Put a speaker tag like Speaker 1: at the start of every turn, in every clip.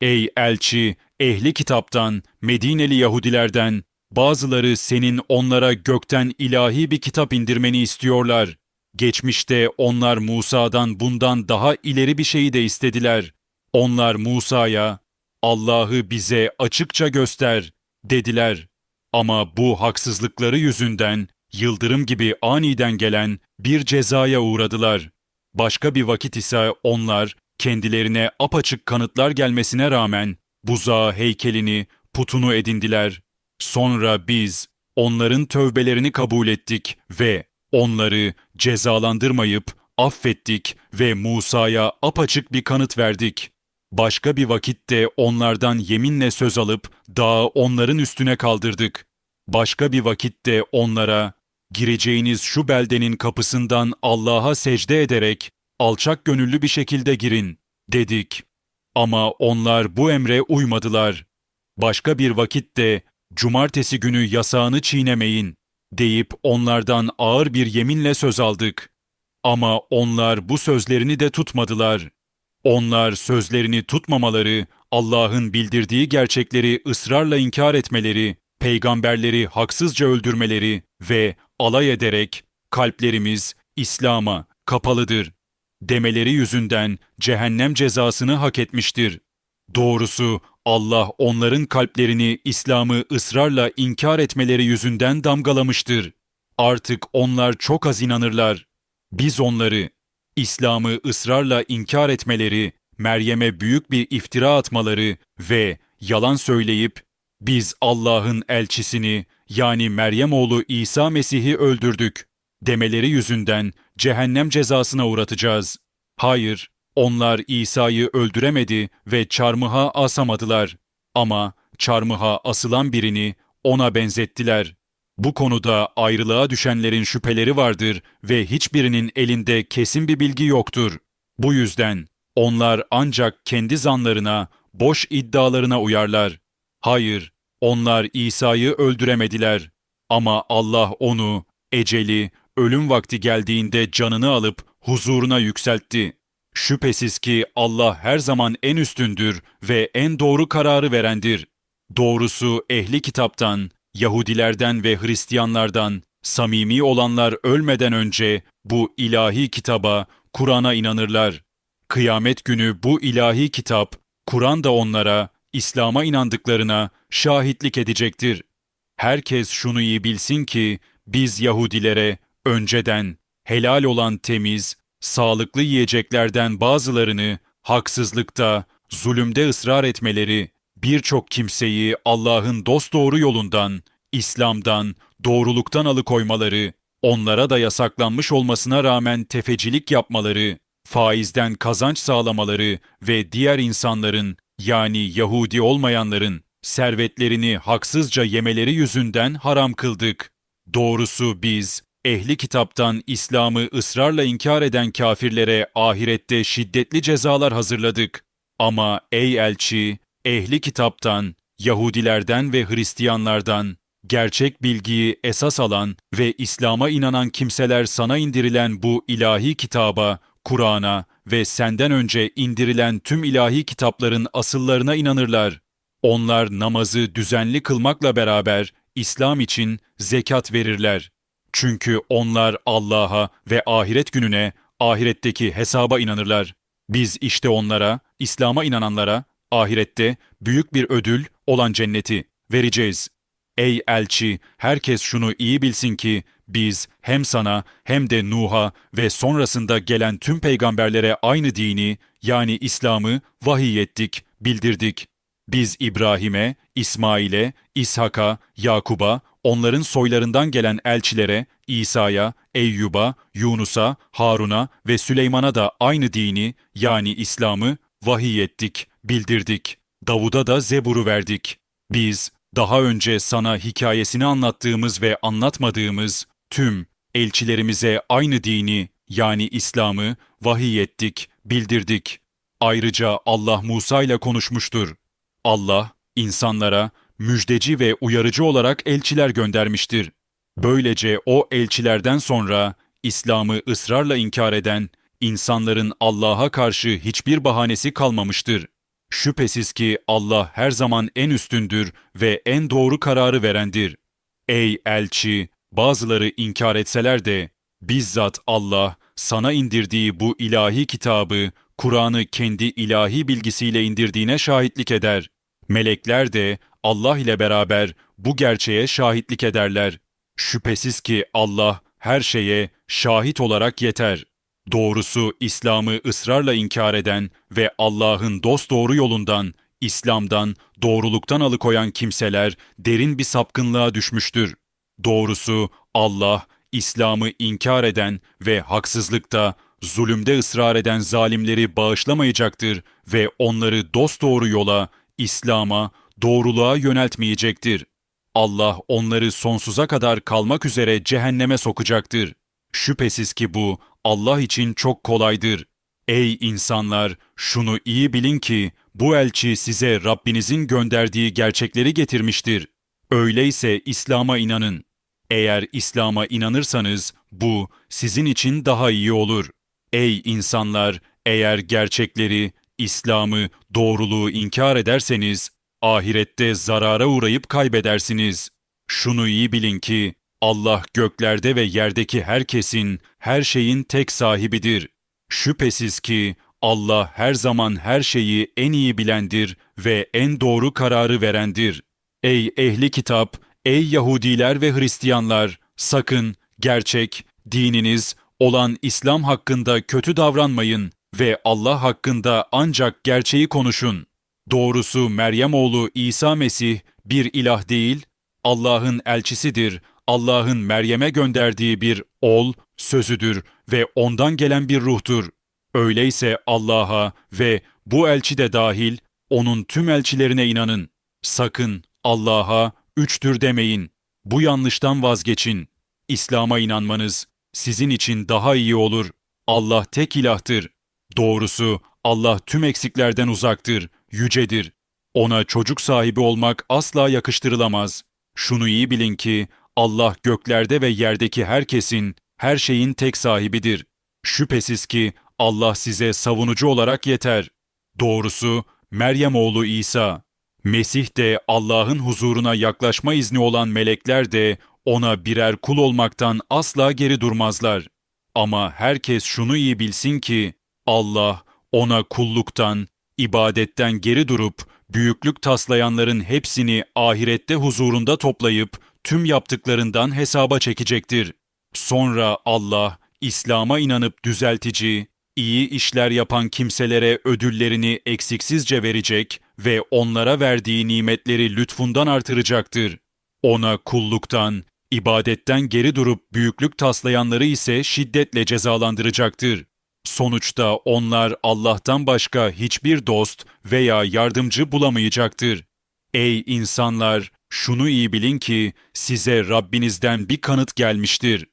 Speaker 1: Ey elçi, ehli kitaptan, Medineli Yahudilerden, bazıları senin onlara gökten ilahi bir kitap indirmeni istiyorlar. Geçmişte onlar Musa'dan bundan daha ileri bir şeyi de istediler. Onlar Musa'ya, Allah'ı bize açıkça göster, dediler. Ama bu haksızlıkları yüzünden yıldırım gibi aniden gelen bir cezaya uğradılar. Başka bir vakit ise onlar kendilerine apaçık kanıtlar gelmesine rağmen buzağı heykelini, putunu edindiler. Sonra biz onların tövbelerini kabul ettik ve onları cezalandırmayıp affettik ve Musa'ya apaçık bir kanıt verdik. Başka bir vakitte onlardan yeminle söz alıp dağı onların üstüne kaldırdık. Başka bir vakitte onlara gireceğiniz şu beldenin kapısından Allah'a secde ederek alçak gönüllü bir şekilde girin dedik. Ama onlar bu emre uymadılar. Başka bir vakitte cumartesi günü yasağını çiğnemeyin deyip onlardan ağır bir yeminle söz aldık. Ama onlar bu sözlerini de tutmadılar. Onlar sözlerini tutmamaları, Allah'ın bildirdiği gerçekleri ısrarla inkar etmeleri, peygamberleri haksızca öldürmeleri ve alay ederek kalplerimiz İslam'a kapalıdır demeleri yüzünden cehennem cezasını hak etmiştir. Doğrusu Allah onların kalplerini İslam'ı ısrarla inkar etmeleri yüzünden damgalamıştır. Artık onlar çok az inanırlar. Biz onları İslam'ı ısrarla inkar etmeleri, Meryem'e büyük bir iftira atmaları ve yalan söyleyip biz Allah'ın elçisini yani Meryem oğlu İsa Mesih'i öldürdük demeleri yüzünden cehennem cezasına uğratacağız. Hayır, onlar İsa'yı öldüremedi ve çarmıha asamadılar. Ama çarmıha asılan birini ona benzettiler. Bu konuda ayrılığa düşenlerin şüpheleri vardır ve hiçbirinin elinde kesin bir bilgi yoktur. Bu yüzden onlar ancak kendi zanlarına, boş iddialarına uyarlar. Hayır, onlar İsa'yı öldüremediler. Ama Allah onu, eceli, ölüm vakti geldiğinde canını alıp huzuruna yükseltti. Şüphesiz ki Allah her zaman en üstündür ve en doğru kararı verendir. Doğrusu ehli kitaptan, Yahudilerden ve Hristiyanlardan samimi olanlar ölmeden önce bu ilahi kitaba, Kur'an'a inanırlar. Kıyamet günü bu ilahi kitap, Kur'an da onlara, İslam'a inandıklarına şahitlik edecektir. Herkes şunu iyi bilsin ki biz Yahudilere önceden helal olan temiz, sağlıklı yiyeceklerden bazılarını haksızlıkta, zulümde ısrar etmeleri, birçok kimseyi Allah'ın dosdoğru yolundan, İslam'dan, doğruluktan alıkoymaları, onlara da yasaklanmış olmasına rağmen tefecilik yapmaları, faizden kazanç sağlamaları ve diğer insanların yani Yahudi olmayanların servetlerini haksızca yemeleri yüzünden haram kıldık. Doğrusu biz ehli kitaptan İslam'ı ısrarla inkar eden kafirlere ahirette şiddetli cezalar hazırladık. Ama ey elçi, ehli kitaptan, Yahudilerden ve Hristiyanlardan gerçek bilgiyi esas alan ve İslam'a inanan kimseler sana indirilen bu ilahi kitaba, Kur'an'a ve senden önce indirilen tüm ilahi kitapların asıllarına inanırlar. Onlar namazı düzenli kılmakla beraber İslam için zekat verirler. Çünkü onlar Allah'a ve ahiret gününe, ahiretteki hesaba inanırlar. Biz işte onlara, İslam'a inananlara, ahirette büyük bir ödül olan cenneti vereceğiz. Ey elçi, herkes şunu iyi bilsin ki biz hem sana hem de Nuh'a ve sonrasında gelen tüm peygamberlere aynı dini yani İslam'ı vahiy ettik, bildirdik. Biz İbrahim'e, İsmail'e, İshak'a, Yakub'a, onların soylarından gelen elçilere, İsa'ya, Eyyub'a, Yunus'a, Harun'a ve Süleyman'a da aynı dini yani İslam'ı vahiy ettik, bildirdik. Davud'a da Zebur'u verdik. Biz daha önce sana hikayesini anlattığımız ve anlatmadığımız tüm elçilerimize aynı dini yani İslam'ı vahiy ettik, bildirdik. Ayrıca Allah Musa ile konuşmuştur. Allah insanlara müjdeci ve uyarıcı olarak elçiler göndermiştir. Böylece o elçilerden sonra İslam'ı ısrarla inkar eden insanların Allah'a karşı hiçbir bahanesi kalmamıştır. Şüphesiz ki Allah her zaman en üstündür ve en doğru kararı verendir. Ey elçi, bazıları inkar etseler de bizzat Allah sana indirdiği bu ilahi kitabı, Kur'an'ı kendi ilahi bilgisiyle indirdiğine şahitlik eder. Melekler de Allah ile beraber bu gerçeğe şahitlik ederler. Şüphesiz ki Allah her şeye şahit olarak yeter. Doğrusu İslam'ı ısrarla inkar eden ve Allah'ın dosdoğru yolundan, İslam'dan, doğruluktan alıkoyan kimseler derin bir sapkınlığa düşmüştür. Doğrusu Allah, İslam'ı inkar eden ve haksızlıkta, zulümde ısrar eden zalimleri bağışlamayacaktır ve onları dosdoğru yola, İslam'a, doğruluğa yöneltmeyecektir. Allah onları sonsuza kadar kalmak üzere cehenneme sokacaktır. Şüphesiz ki bu Allah için çok kolaydır. Ey insanlar, şunu iyi bilin ki bu elçi size Rabbinizin gönderdiği gerçekleri getirmiştir. Öyleyse İslam'a inanın. Eğer İslam'a inanırsanız bu sizin için daha iyi olur. Ey insanlar, eğer gerçekleri, İslam'ı, doğruluğu inkar ederseniz ahirette zarara uğrayıp kaybedersiniz. Şunu iyi bilin ki Allah göklerde ve yerdeki herkesin, her şeyin tek sahibidir. Şüphesiz ki Allah her zaman her şeyi en iyi bilendir ve en doğru kararı verendir. Ey ehli kitap, ey Yahudiler ve Hristiyanlar, sakın gerçek, dininiz olan İslam hakkında kötü davranmayın ve Allah hakkında ancak gerçeği konuşun. Doğrusu Meryem oğlu İsa Mesih bir ilah değil, Allah'ın elçisidir, Allah'ın Meryem'e gönderdiği bir ol, sözüdür ve ondan gelen bir ruhtur. Öyleyse Allah'a ve bu elçi de dahil onun tüm elçilerine inanın. Sakın Allah'a üçtür demeyin. Bu yanlıştan vazgeçin. İslam'a inanmanız sizin için daha iyi olur. Allah tek ilahtır. Doğrusu Allah tüm eksiklerden uzaktır, yücedir. Ona çocuk sahibi olmak asla yakıştırılamaz. Şunu iyi bilin ki Allah göklerde ve yerdeki herkesin, her şeyin tek sahibidir. Şüphesiz ki Allah size savunucu olarak yeter. Doğrusu Meryem oğlu İsa, Mesih de Allah'ın huzuruna yaklaşma izni olan melekler de ona birer kul olmaktan asla geri durmazlar. Ama herkes şunu iyi bilsin ki Allah ona kulluktan, ibadetten geri durup büyüklük taslayanların hepsini ahirette huzurunda toplayıp tüm yaptıklarından hesaba çekecektir. Sonra Allah İslam'a inanıp düzeltici, iyi işler yapan kimselere ödüllerini eksiksizce verecek ve onlara verdiği nimetleri lütfundan artıracaktır. Ona kulluktan, ibadetten geri durup büyüklük taslayanları ise şiddetle cezalandıracaktır. Sonuçta onlar Allah'tan başka hiçbir dost veya yardımcı bulamayacaktır. Ey insanlar! Şunu iyi bilin ki size Rabbinizden bir kanıt gelmiştir.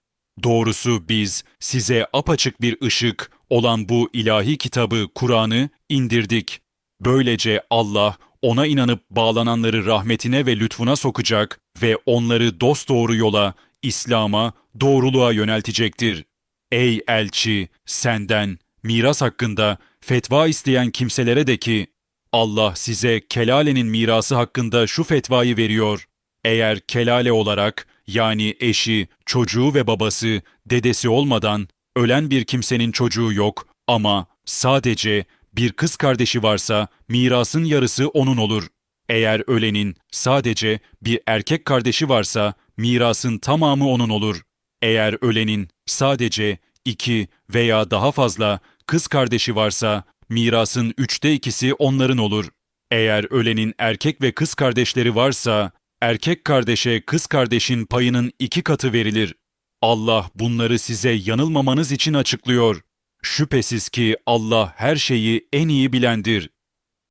Speaker 1: Doğrusu biz size apaçık bir ışık olan bu ilahi kitabı Kur'an'ı indirdik. Böylece Allah ona inanıp bağlananları rahmetine ve lütfuna sokacak ve onları dosdoğru yola, İslam'a, doğruluğa yöneltecektir. Ey elçi, senden miras hakkında fetva isteyen kimselere de ki Allah size kelalenin mirası hakkında şu fetvayı veriyor. Eğer kelale olarak yani eşi, çocuğu ve babası, dedesi olmadan ölen bir kimsenin çocuğu yok ama sadece bir kız kardeşi varsa mirasın yarısı onun olur. Eğer ölenin sadece bir erkek kardeşi varsa mirasın tamamı onun olur. Eğer ölenin sadece iki veya daha fazla kız kardeşi varsa mirasın üçte ikisi onların olur. Eğer ölenin erkek ve kız kardeşleri varsa, erkek kardeşe kız kardeşin payının iki katı verilir. Allah bunları size yanılmamanız için açıklıyor. Şüphesiz ki Allah her şeyi en iyi bilendir.